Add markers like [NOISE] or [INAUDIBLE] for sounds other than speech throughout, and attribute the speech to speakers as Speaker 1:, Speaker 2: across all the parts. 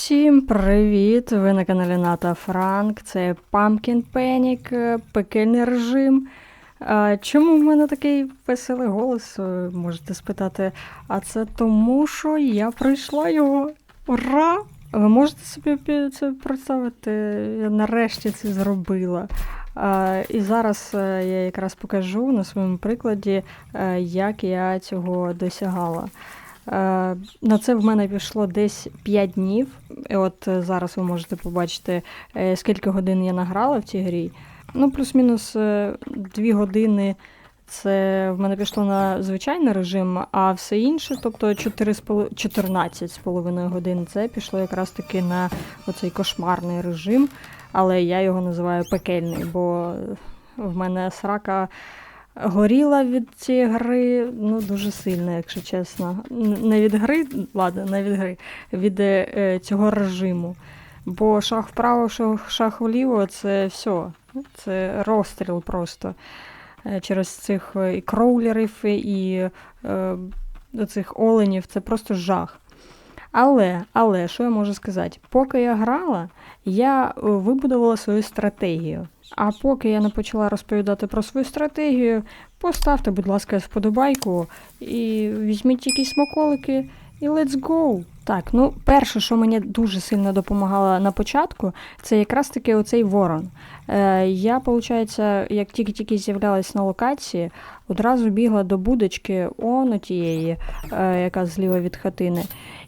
Speaker 1: Всім привіт! Ви на каналі Ната Франк. Це Pumpkin Panic, е, пекельний режим. Чому в мене такий веселий голос? е, Можете спитати. А це тому, що я пройшла його. Ура! Ви можете собі це представити? Я нарешті це зробила. І зараз е, я якраз покажу на своєму прикладі, як я цього досягала. Е, На це в мене пішло десь 5 днів. І от е, зараз ви можете побачити, е, скільки годин я награла в цій грі. Ну, плюс-мінус 2 години це в мене пішло на звичайний режим, а все інше, тобто 4 з поло- 14 з половиною годин, це пішло якраз таки на оцей кошмарний режим. Але я його називаю пекельний, бо в мене срака горіла від цієї гри ну, дуже сильно, якщо чесно. Не від гри, ладно, не від гри, від е, е, цього режиму. Бо шах вправо, шах, вліво це все. Це розстріл просто. Е, Через цих е, і кроулерів, і е, цих оленів це просто жах. Але, але, що я можу сказати? Поки я грала, я вибудувала свою стратегію. А поки я не почала розповідати про свою стратегію, поставте, будь ласка, вподобайку і візьміть якісь смаколики і let's go. Так, ну перше, що мені дуже сильно допомагало на початку, це якраз таки оцей ворон. Е, я, виходить, як тільки-тільки з'являлась на локації, одразу бігла до будочки он тієї, е, яка зліва від хатини,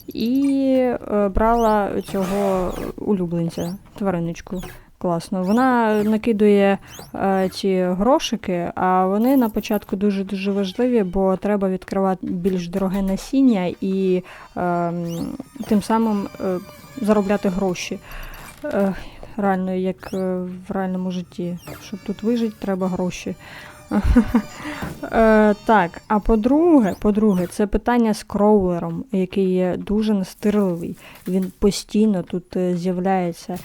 Speaker 1: і е, брала цього улюбленця, твариночку. Класно. Вона накидує е, ці грошики, а вони на початку дуже-дуже важливі, бо треба відкривати більш дороге насіння і е, тим самим е, заробляти гроші. Е, реально, як е, в реальному житті. Щоб тут вижити, треба гроші. [LAUGHS] Е, так, а по-друге, по-друге, це питання з кроулером, який є дуже настирливий. Він постійно тут е, з'являється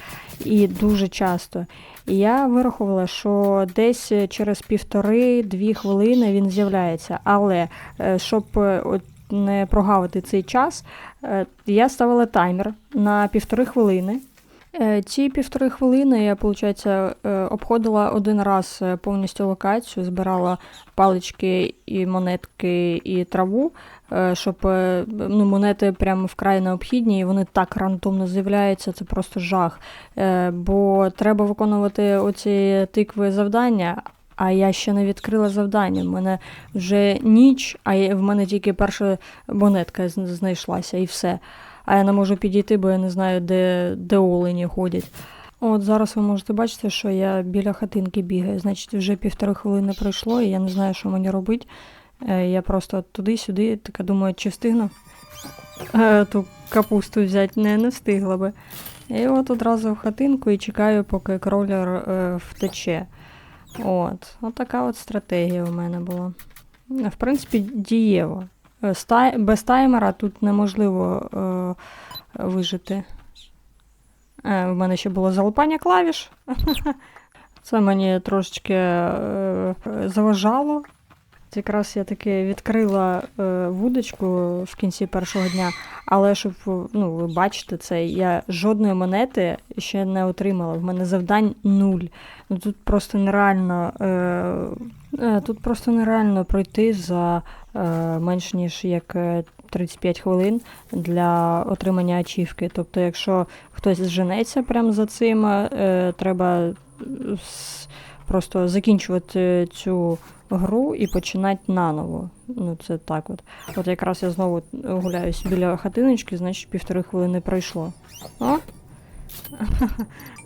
Speaker 1: і дуже часто. І я вирахувала, що десь через півтори-дві хвилини він з'являється. Але е, щоб е, от не прогавити цей час, е, я ставила таймер на півтори хвилини. Е, Ці півтори хвилини я, виходить, обходила один раз е, повністю локацію, збирала палички і монетки і траву, е, щоб е, ну, монети прямо вкрай необхідні, і вони так рандомно з'являються, це просто жах. Е, Бо треба виконувати оці тикви завдання. А я ще не відкрила завдання. У мене вже ніч, а в мене тільки перша монетка знайшлася і все а я не можу підійти, бо я не знаю, де, де олені ходять. От зараз ви можете бачити, що я біля хатинки бігаю. Значить, вже півтори хвилини пройшло, і я не знаю, що мені робити. Е, Я просто туди-сюди, така думаю, чи встигну е, ту капусту взяти, не, не встигла би. І от одразу в хатинку і чекаю, поки кролер е, втече. От, от така от стратегія у мене була. В принципі, дієво. Е, Без таймера тут неможливо е, вижити. Е, в мене ще було залипання клавіш. [LAUGHS] Це мені трошечки е, заважало. Якраз я таки відкрила е, вудочку в кінці першого дня, але щоб ну, ви бачите це, я жодної монети ще не отримала. В мене завдань нуль. Ну тут просто нереально. Е, е, тут просто нереально пройти за е, менш ніж як е, 35 хвилин для отримання ачівки. Тобто, якщо хтось зженеться прямо за цим, е, треба е, просто закінчувати цю гру і починати наново. Ну, це так от. От якраз я знову гуляюсь біля хатиночки, значить півтори хвилини пройшло. О!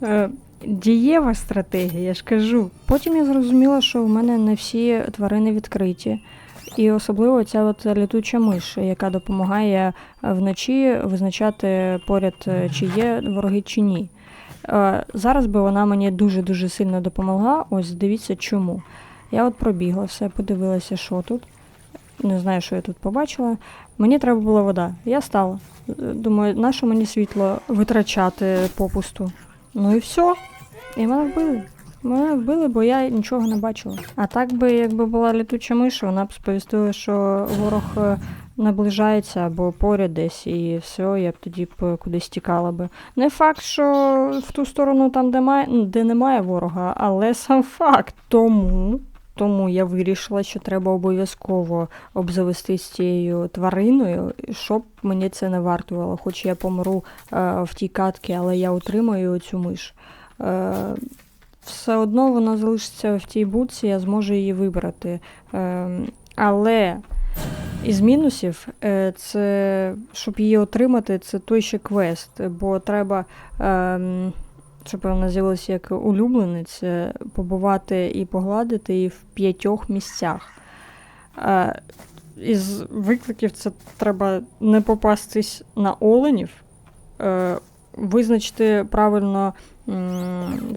Speaker 1: Е, Дієва стратегія, я ж кажу. Потім я зрозуміла, що в мене не всі тварини відкриті. І особливо ця от літуча миш, яка допомагає е, вночі визначати поряд, е, чи є вороги чи ні. Зараз би вона мені дуже-дуже сильно допомогла. Ось дивіться чому. Я от пробігла все, подивилася, що тут. Не знаю, що я тут побачила. Мені треба була вода. Я стала. Думаю, нащо мені світло витрачати попусту? Ну і все. І мене вбили. Мене вбили, бо я нічого не бачила. А так би, якби була літуча миш, вона б сповістила, що ворог е, наближається або поряд десь, і все, я б тоді б кудись тікала би. Не факт, що в ту сторону там, де, має, де немає ворога, але сам факт. Тому. Тому я вирішила, що треба обов'язково обзавестись цією твариною, щоб мені це не вартувало. Хоч я помру е, в тій катці, але я отримаю цю миш. Е, все одно вона залишиться в тій будці, я зможу її вибрати. Е, але із мінусів, е, це щоб її отримати, це той ще квест, бо треба. Е, щоб вона з'явилася як улюбленець, е, побувати і погладити її в п'ятьох місцях. Е, із викликів це треба не попастись на оленів, е, визначити правильно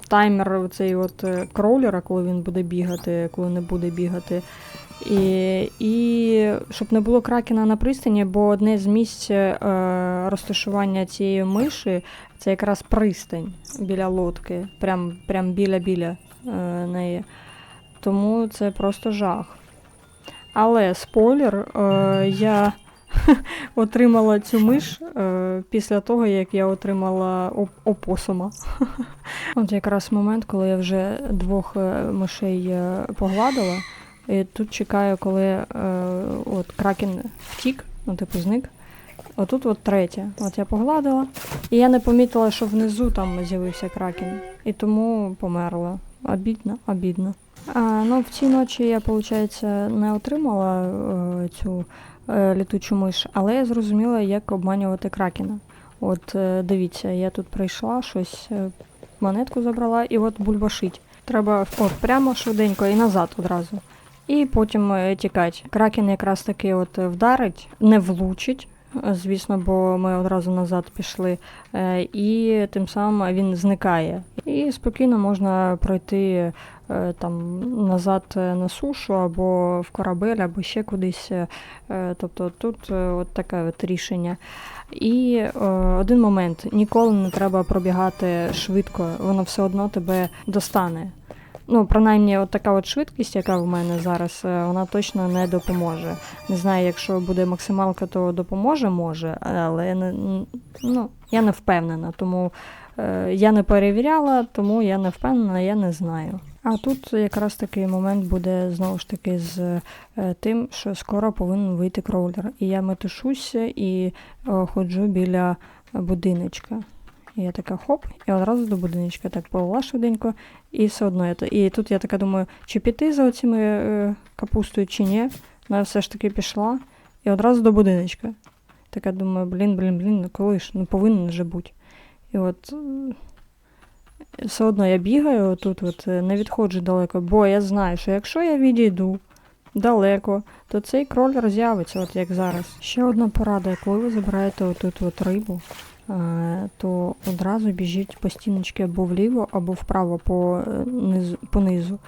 Speaker 1: таймер цей от кроулера, коли він буде бігати, коли не буде бігати. І, і щоб не було кракена на пристані, бо одне з місць е, розташування цієї миші це якраз пристань біля лодки, прям, прям біля-біля е, неї. Тому це просто жах. Але спойлер, е, я [LAUGHS] отримала цю миш е, після того, як я отримала оп- опосума. [LAUGHS] От якраз момент, коли я вже двох е, мишей е, погладила. І тут чекаю, коли е, от кракен втік, ну типу зник. Отут от третє. От я погладила. І я не помітила, що внизу там з'явився кракен. І тому померла. Обідно, обідно. А, ну, в цій ночі я, виходить, не отримала е, цю е, літучу миш, але я зрозуміла, як обманювати кракена. От е, дивіться, я тут прийшла, щось е, монетку забрала, і от бульбашить. Треба от прямо швиденько і назад одразу. І потім е, тікати. Кракен якраз таки от вдарить, не влучить. е, Звісно, бо ми одразу назад пішли, е, і тим самим він зникає. І спокійно можна пройти е, там назад е, на сушу або в корабель, або ще кудись. е, е, Тобто тут е, от таке от рішення. І е, один момент: ніколи не треба пробігати швидко, воно все одно тебе достане. Ну, принаймні, от така от швидкість, яка в мене зараз, е, вона точно не допоможе. Не знаю, якщо буде максималка, то допоможе, може, але я не, ну, я не впевнена, тому е, я не перевіряла, тому я не впевнена, я не знаю. А тут якраз такий момент буде знову ж таки з е, тим, що скоро повинен вийти кроулер. І я метушуся і е, ходжу біля будиночка. І я така хоп, і одразу до будиночка так повела швиденько, і все одно я І тут я така думаю, чи піти за оціми е, капустою, чи ні. Я все ж таки пішла і одразу до будиночка. Така думаю, блін, блін, блін, ну коли ж, ну повинен же бути. І от е, все одно я бігаю тут, от, е, не відходжу далеко, бо я знаю, що якщо я відійду далеко, то цей кролер з'явиться, от як зараз. Ще одна порада, коли ви забираєте отут от рибу, то одразу біжіть по стіночці або вліво, або вправо по, е, низу, по низу.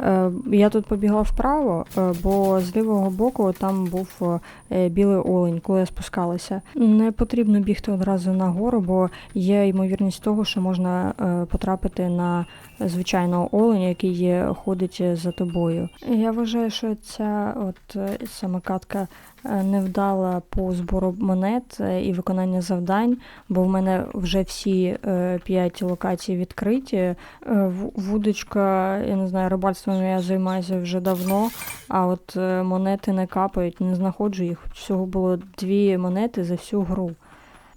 Speaker 1: Е, Я тут побігла вправо, е, бо з лівого боку там був е, білий олень, коли я спускалася. Не потрібно бігти одразу нагору, бо є ймовірність того, що можна е, потрапити на звичайного оленя, який ходить за тобою. Я вважаю, що ця от е, саме катка е, невдала по збору монет е, і виконання завдань, бо в мене вже всі е, п'ять локацій відкриті. Е, Вудочка, я не знаю, рибальством я займаюся вже давно, а от е, монети не капають, не знаходжу їх. Всього було дві монети за всю гру.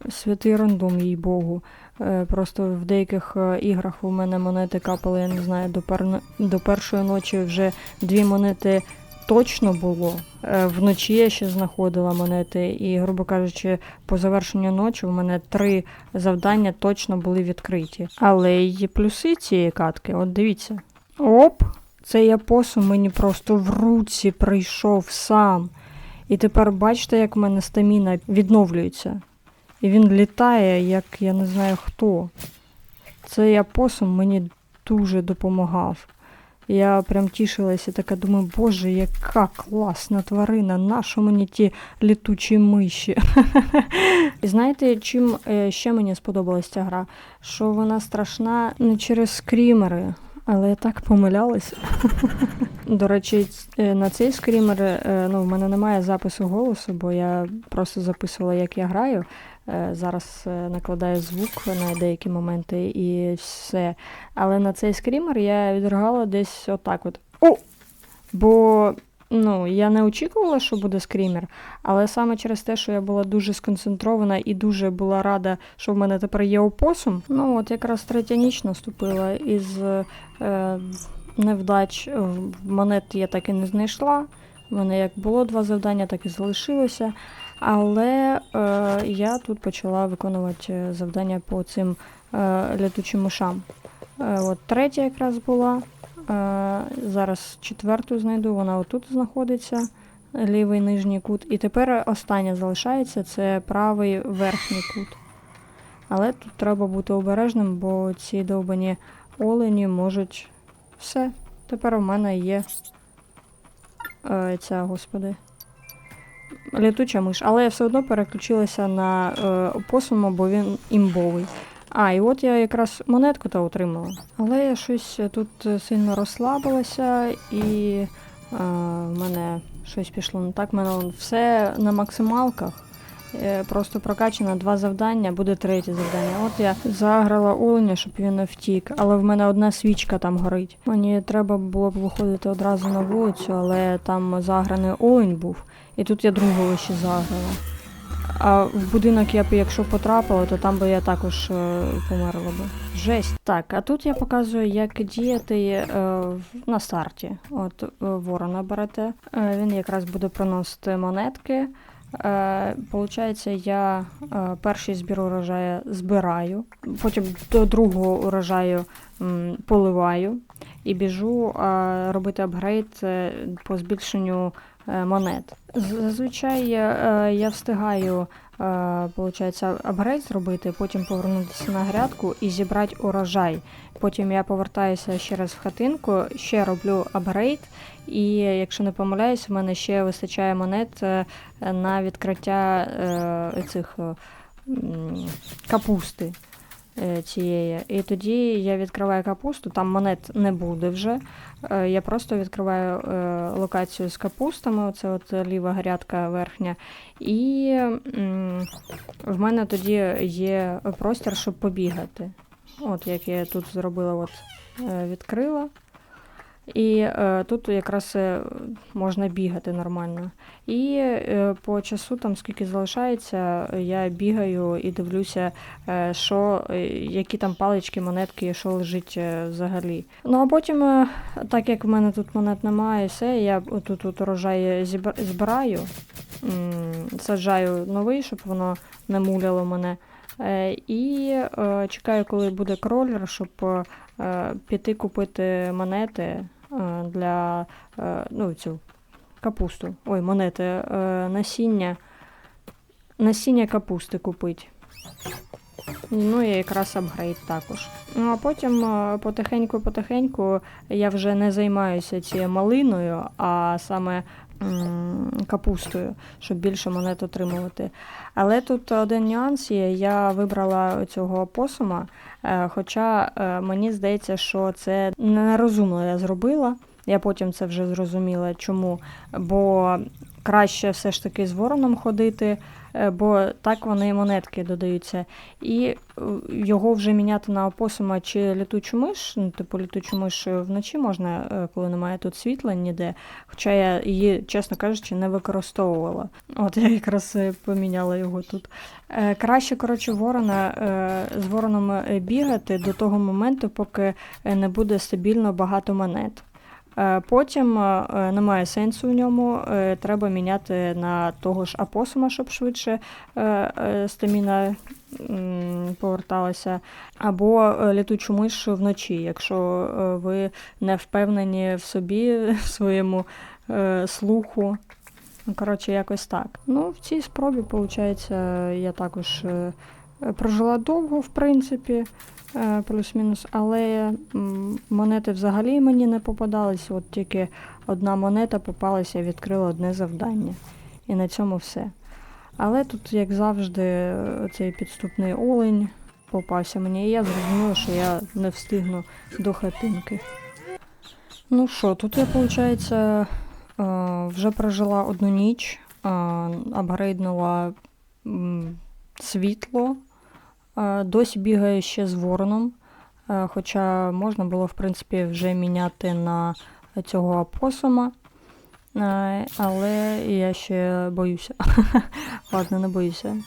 Speaker 1: Святий рандом, їй Богу. Е, Просто в деяких е, іграх у мене монети капали, я не знаю, до, пер... до першої ночі вже дві монети точно було. Е, Вночі я ще знаходила монети, і, грубо кажучи, по завершенню ночі у мене три завдання точно були відкриті. Але є плюси цієї катки, от дивіться. Оп! Цей апосум мені просто в руці прийшов сам. І тепер бачите, як в мене стаміна відновлюється. І він літає, як я не знаю хто. Цей апосум мені дуже допомагав. Я прям тішилася, така думаю, боже, яка класна тварина, нащо мені ті літучі миші? [LAUGHS] І знаєте, чим е, ще мені сподобалась ця гра? Що вона страшна не через скрімери, Але я так помилялась. [LAUGHS] До речі, е, на цей скрімер е, ну, в мене немає запису голосу, бо я просто записувала, як я граю. Е, Зараз е, накладаю звук на деякі моменти і все. Але на цей скрімер я відригала десь отак от. О! Бо ну, я не очікувала, що буде скрімер, але саме через те, що я була дуже сконцентрована і дуже була рада, що в мене тепер є опосум. Ну, от якраз третя ніч наступила із е, невдач. Монет я так і не знайшла. У мене як було два завдання, так і залишилося. Але е, я тут почала виконувати е, завдання по цим е, лятучим мишам. Е, от третя якраз була. Е, зараз четверту знайду, вона отут знаходиться, лівий нижній кут. І тепер остання залишається це правий верхній кут. Але тут треба бути обережним, бо ці довбані олені можуть. Все. Тепер у мене є е, ця, господи. Літуча миш. Але я все одно переключилася на е, опосума, бо він імбовий. А, і от я якраз монетку та отримала. Але я щось тут е, сильно розслабилася і е, в мене щось пішло не так. В мене все на максималках. Е, Просто прокачано два завдання, буде третє завдання. От я заграла оленя, щоб він не втік, але в мене одна свічка там горить. Мені треба було б виходити одразу на вулицю, але там заграний олень був, і тут я другого ще заграла. А в будинок я б, якщо потрапила, то там би я також е, померла би. Жесть. Так, а тут я показую, як діяти е, на старті. От е, ворона берете. Е, він якраз буде приносити монетки. Е, я е, перший збір урожаю збираю, потім до другого урожаю м, поливаю і біжу е, робити апгрейд е, по збільшенню монет. Зазвичай е, я встигаю е, получається, апгрейд зробити, потім повернутися на грядку і зібрати урожай. Потім я повертаюся ще раз в хатинку, ще роблю апгрейд, і якщо не помиляюсь, в мене ще вистачає монет е, на відкриття е, цих е, капусти е, цієї. І тоді я відкриваю капусту, там монет не буде вже. Е, Я просто відкриваю е, локацію з капустами, оце от ліва грядка верхня. І в мене тоді є простір, щоб побігати. От як я тут зробила, от е, відкрила. І е, тут якраз е, можна бігати нормально. І е, по часу, там скільки залишається, я бігаю і дивлюся, е, що, е, які там палички, монетки, що лежить е, взагалі. Ну а потім, е, так як в мене тут монет немає, все, я тут, тут урожай збираю, саджаю новий, щоб воно не муляло мене. Е, І е, чекаю, коли буде кролер, щоб е, піти купити монети е, для е, ну, цю капусту. Ой, монети, е, насіння. Насіння капусти купити. Ну і якраз апгрейд також. Ну а потім е, потихеньку-потихеньку я вже не займаюся цією малиною, а саме капустою, щоб більше монет отримувати. Але тут один нюанс є. Я вибрала цього посума, е, хоча е, мені здається, що це нерозумно я зробила. Я потім це вже зрозуміла, чому. Бо краще все ж таки з вороном ходити, бо так вони монетки додаються. І е, його вже міняти на опосума чи літучу миш. Ну, типу літучу миш вночі можна, е, коли немає тут світла ніде. Хоча я її, чесно кажучи, не використовувала. От я якраз е, поміняла його тут. Е, Краще, коротше, ворона е, з вороном е, бігати до того моменту, поки е, не буде стабільно багато монет. Е, Потім е, е, немає сенсу в ньому, треба міняти на того ж апосума, щоб швидше стаміна поверталася, або літучу миш вночі, якщо ви не впевнені в собі, [LAUGHS] в своєму слуху. Ну, Коротше, якось так. Ну, в цій спробі, виходить, я також прожила довго, в принципі, плюс-мінус, але монети взагалі мені не попадались. От тільки одна монета попалася, я відкрила одне завдання. І на цьому все. Але тут, як завжди, цей підступний олень. попався мені, і я зрозуміла, що я не встигну до хатинки. Ну що, тут я, виходить, вже прожила одну ніч, е, апгрейднула світло, е, досі бігаю ще з вороном. Хоча можна було, в принципі, вже міняти на цього апосума. Е, Але я ще боюся. [LAUGHS] Ладно, не боюся.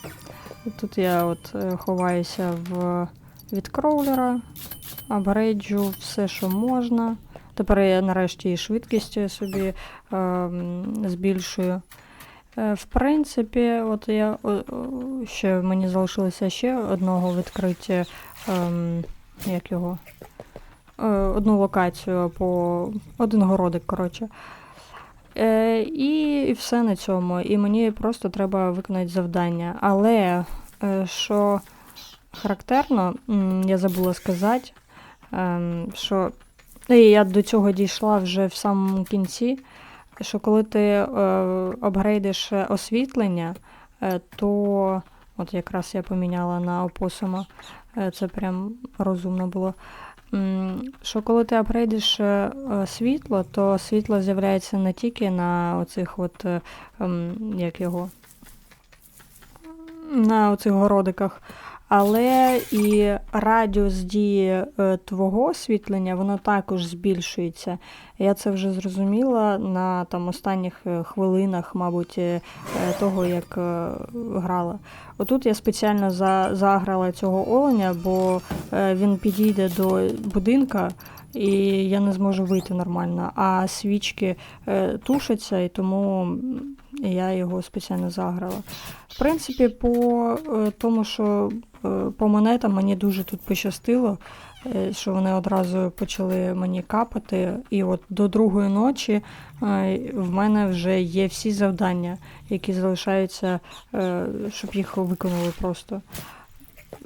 Speaker 1: Тут я от е, ховаюся в... від кроулера, апгрейджу все, що можна. Тепер я нарешті і швидкість собі е, збільшую. Е, В принципі, от я ще мені залишилося ще одного відкриття, ем, як його, е, одну локацію по один городик, коротше. Е, і, і все на цьому. І мені просто треба виконати завдання. Але е, що характерно, я забула сказати, ем, що і я до цього дійшла вже в самому кінці, що коли ти е, апгрейдиш освітлення, е, то от якраз я поміняла на опосума, е, це прям розумно було. Що коли ти апгрейдиш світло, то світло з'являється не тільки на оцих от, ем, як його, на оцих городиках, але і радіус дії е, твого освітлення, воно також збільшується. Я це вже зрозуміла на там останніх е, хвилинах, мабуть, е, того, як грала. Отут я спеціально за, заграла цього оленя, бо він підійде до будинка, і я не зможу вийти нормально. А свічки е, тушаться, і тому м, я його спеціально заграла. В принципі, по е, тому, що е, по монетам мені дуже тут пощастило, е, що вони одразу почали мені капати. І от до другої ночі в мене вже є всі завдання, які залишаються, щоб їх виконали просто.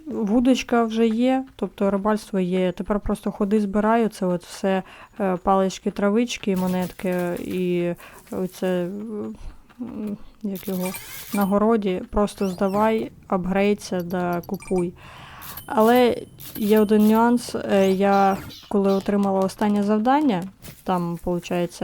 Speaker 1: Вудочка вже є, тобто рибальство є. Тепер просто ходи збираю, це от все палички, травички, монетки і оце, м, як його, на городі. Просто здавай, апгрейдся да купуй. Але є один нюанс. е, Я коли отримала останнє завдання, там, виходить,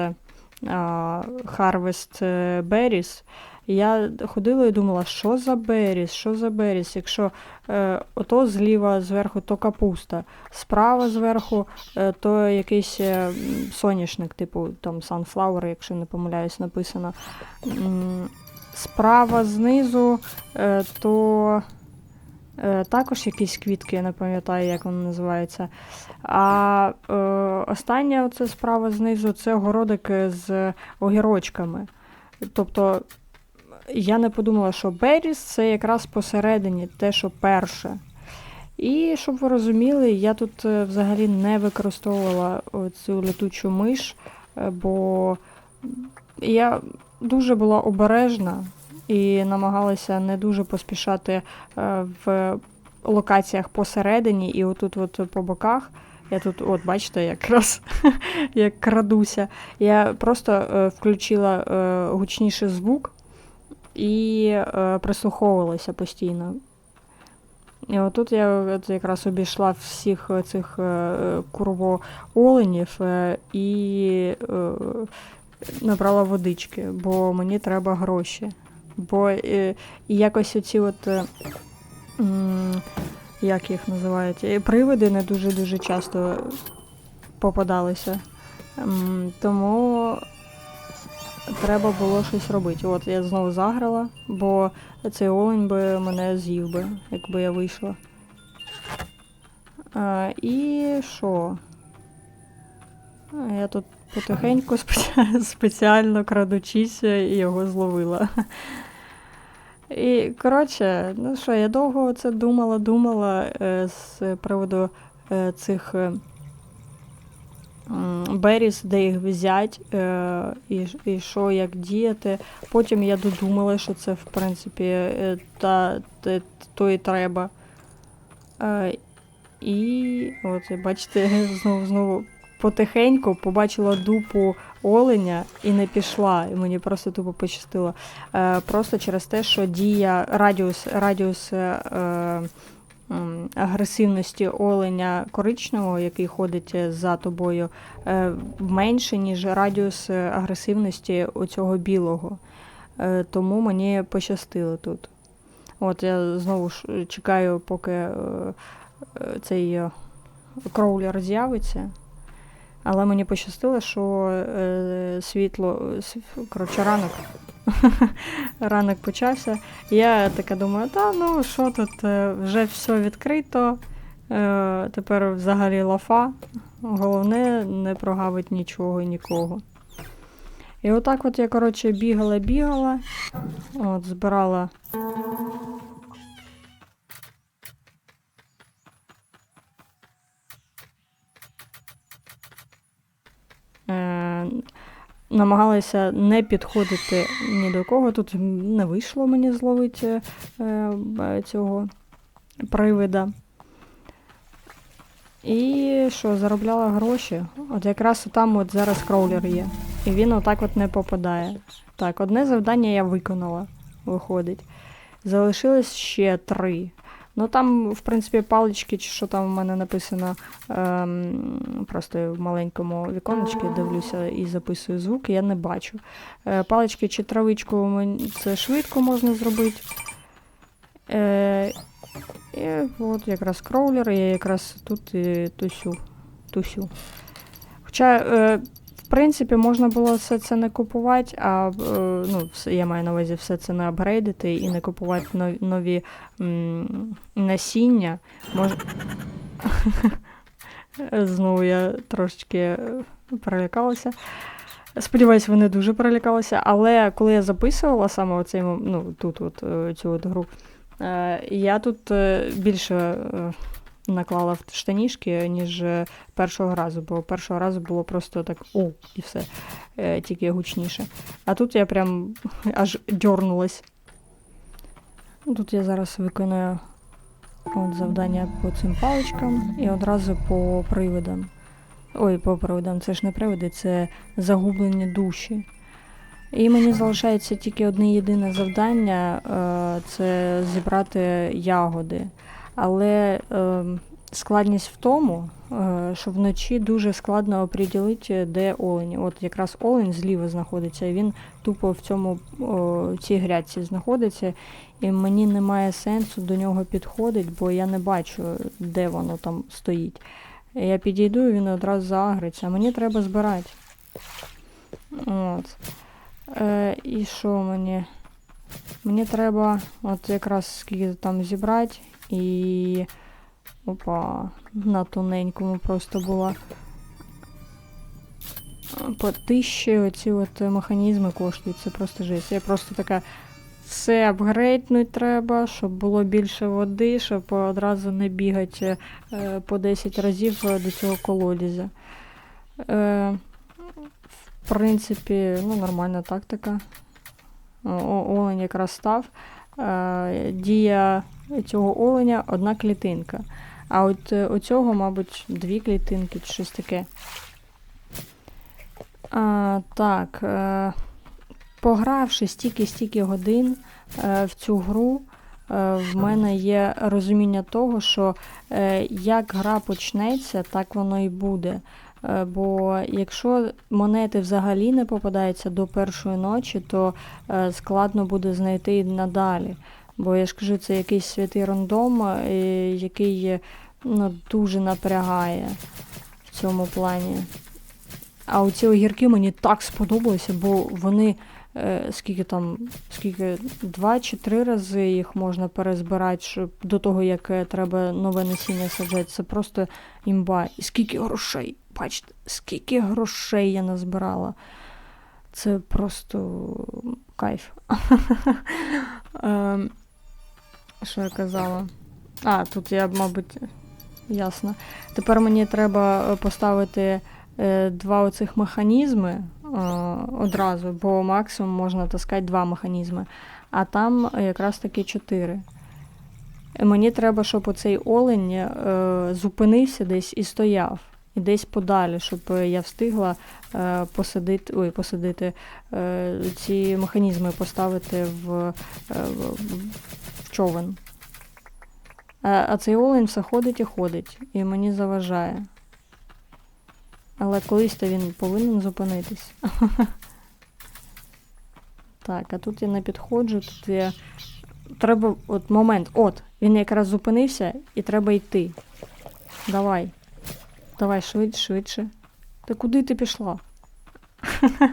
Speaker 1: Harvest е, Berries, я ходила і думала, що за беріс, що за беріс, якщо е, ото зліва зверху то капуста, справа зверху е, то якийсь е, соняшник, типу там sunflower, якщо не помиляюсь, написано. Справа знизу е, то е, також якісь квітки, я не пам'ятаю, як вони називаються. А е, останнє оце справа знизу це городик з огірочками. Тобто я не подумала, що Беріс це якраз посередині, те, що перше. І щоб ви розуміли, я тут е, взагалі не використовувала цю летучу миш, е, бо я дуже була обережна і намагалася не дуже поспішати е, в локаціях посередині і отут от по боках. Я тут, от бачите, якраз [LAUGHS] як крадуся. Я просто е, включила е, гучніший звук і е, прислуховувалася постійно. І отут я от якраз обійшла всіх цих е, курвооленів е, і е, набрала водички, бо мені треба гроші. Бо е, якось оці от. Е, як їх називають? Е, Привиди не дуже-дуже часто попадалися. Тому треба було щось робити. От я знову заграла, бо цей олень би мене з'їв би, якби я вийшла. А, і що? Я тут потихеньку спеці- [LAUGHS] спеціально крадучись його зловила. І, коротше, ну що, я довго це думала, думала е, з приводу е, цих м, беріз, де їх взяти, е, і, і що, як діяти. Потім я додумала, що це, в принципі, е, та, то і треба. Е, і от, бачите, [LAUGHS] знову знову потихеньку побачила дупу оленя і не пішла. І мені просто тупо пощастило. Просто через те, що дія радіус, радіус агресивності оленя коричневого, який ходить е, за тобою, е, менше, ніж радіус е, агресивності оцього білого. Тому мені пощастило тут. От я знову ж чекаю, поки цей кроулер з'явиться. Але мені пощастило, що світло, коротше, ранок. [LAUGHS] ранок почався. Я така думаю, та ну що тут, е, вже все відкрито. Е, тепер взагалі лафа. Головне не прогавить нічого і нікого. І отак от я, коротше, бігала, бігала, от, збирала. Е, намагалася не підходити ні до кого. Тут не вийшло мені зловити е, цього привида. І що, заробляла гроші. От якраз там от зараз кроулер є. І він отак от не попадає. Так, одне завдання я виконала, виходить. Залишилось ще три. Ну там, в принципі, палички, чи що там у мене написано, ем, просто в маленькому віконечці дивлюся і записую звуки, я не бачу. Е, палички чи травичку це швидко можна зробити. Е, і от якраз кроулер, я якраз тут і тусю. тусю. Хоча, е, в принципі, можна було все це не купувати, а е, ну, я маю на увазі все це не апгрейдити і не купувати нові, м, насіння. Мож... [LAUGHS] Знову я трошечки перелякалася. Сподіваюсь, вони дуже перелякалися, але коли я записувала саме оцей, ну, тут от, е, цю от гру, е, я тут більше наклала в штанішки, ніж е, першого разу, бо першого разу було просто так о, і все, е, тільки гучніше. А тут я прям аж дьорнулась. Ну, Тут я зараз виконую от завдання по цим паличкам і одразу по привидам. Ой, по привидам, це ж не привиди, це загублені душі. І мені залишається тільки одне єдине завдання е, це зібрати ягоди. Але е, складність в тому, е, що вночі дуже складно оприділити, де олень. От якраз олень зліва знаходиться, і він тупо в цьому о, цій грядці знаходиться, і мені немає сенсу до нього підходити, бо я не бачу, де воно там стоїть. Я підійду, і він одразу заагриться. Мені треба збирати. От. Е, і що мені? Мені треба от якраз скільки там зібрати і. Опа, на тоненькому просто була. По тисячі оці от механізми коштують, це просто жесть. Я просто така. Все апгрейднуть треба, щоб було більше води, щоб одразу не бігати е, по 10 разів е, до цього колодязя. Е, в принципі, ну, нормальна тактика. О- олень якраз став. Е, дія цього оленя одна клітинка. А от е, у цього, мабуть, дві клітинки чи щось таке. А, так. Е, погравши стільки-стільки годин е, в цю гру, е, в мене є розуміння того, що е, як гра почнеться, так воно і буде. Е, Бо якщо монети взагалі не попадаються до першої ночі, то е, складно буде знайти надалі. Бо я ж кажу, це якийсь святий рандом, е, який е, ну, дуже напрягає в цьому плані. А оці огірки мені так сподобалися, бо вони е, скільки там, скільки два чи три рази їх можна перезбирати, щоб до того, як е, треба нове насіння саджати. Це просто імба. І скільки грошей. Бачите, скільки грошей я назбирала. Це просто кайф. [LAUGHS] Що я казала? А, тут я, мабуть, ясно. Тепер мені треба е, поставити е, два оцих механізми е, одразу, бо максимум можна таскати два механізми, а там якраз таки чотири. Мені треба, щоб оцей олень зупинився десь і стояв. І десь подалі, щоб я встигла е, посадити, ой, посадити е, ці механізми поставити в, е, в човен. А, цей олень все ходить і ходить, і мені заважає. Але колись то він повинен зупинитись. [LAUGHS] Так, а тут я не підходжу, тут я. Треба от момент. От, він якраз зупинився і треба йти. Давай. Давай швидше, швидше. Та куди ти пішла? [LAUGHS]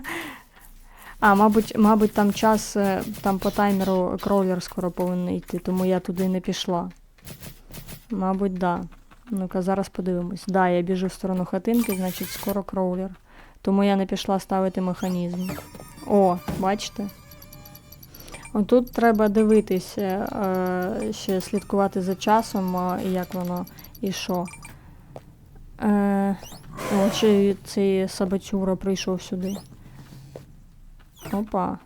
Speaker 1: А, мабуть, мабуть, там час, е, там по таймеру кроулер скоро повинен йти, тому я туди не пішла. Мабуть, да. Ну-ка, зараз подивимось. Да, я біжу в сторону хатинки, значить скоро кроулер. Тому я не пішла ставити механізм. О, бачите? Отут треба дивитися, е, ще слідкувати за часом, е, як воно і що. Е, ще цей сабатюра прийшов сюди. Опа.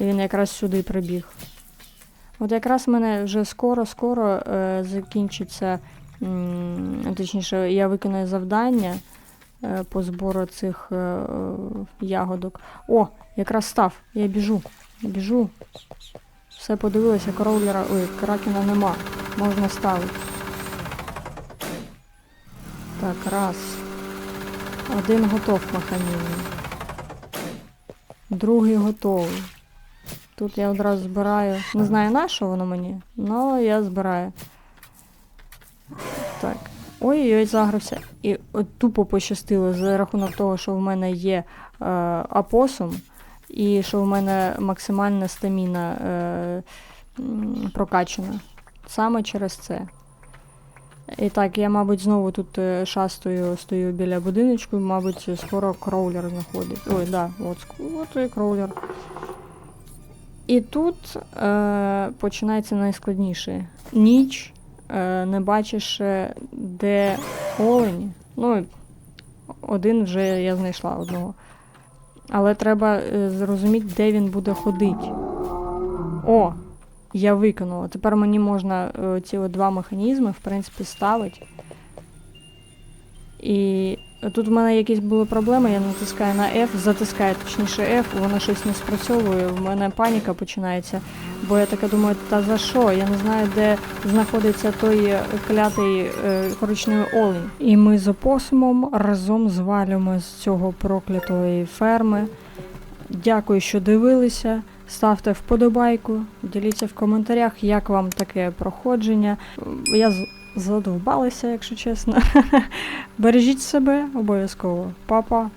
Speaker 1: І він якраз сюди прибіг. От якраз в мене вже скоро-скоро е, закінчиться, м, точніше, я виконаю завдання е, по збору цих е, е, ягодок. О, якраз став, я біжу. Біжу. Все подивилася, кроулера, ой, кракена нема. Можна ставити. Так, раз. Один готов механізм. Другий готовий. Тут я одразу збираю. Не знаю на що воно мені, але я збираю. Так. Ой-ой, загрався. І от тупо пощастило за рахунок того, що в мене є е, апосум, і що в мене максимальна стаміна е, прокачана. Саме через це. І так, я, мабуть, знову тут е, шастою стою біля будиночку, мабуть, скоро кроулер знаходить. Ой, да, от, от і кроулер. І тут е, починається найскладніше. Ніч, е, не бачиш, е, де олені. Ну, один вже я знайшла одного. Але треба е, зрозуміти, де він буде ходити. О! Я виконала. Тепер мені можна е, ці два механізми, в принципі, ставити. І тут в мене якісь були проблеми, я натискаю на F, затискаю точніше F, воно щось не спрацьовує, в мене паніка починається. Бо я така думаю, та за що? Я не знаю, де знаходиться той е, клятий е, коричневий олень. І ми з опосумом разом звалюємо з цього проклятої ферми. Дякую, що дивилися. Ставте вподобайку, діліться в коментарях, як вам таке проходження. Я задовбалася, якщо чесно. [LAUGHS] Бережіть себе обов'язково. Па-па.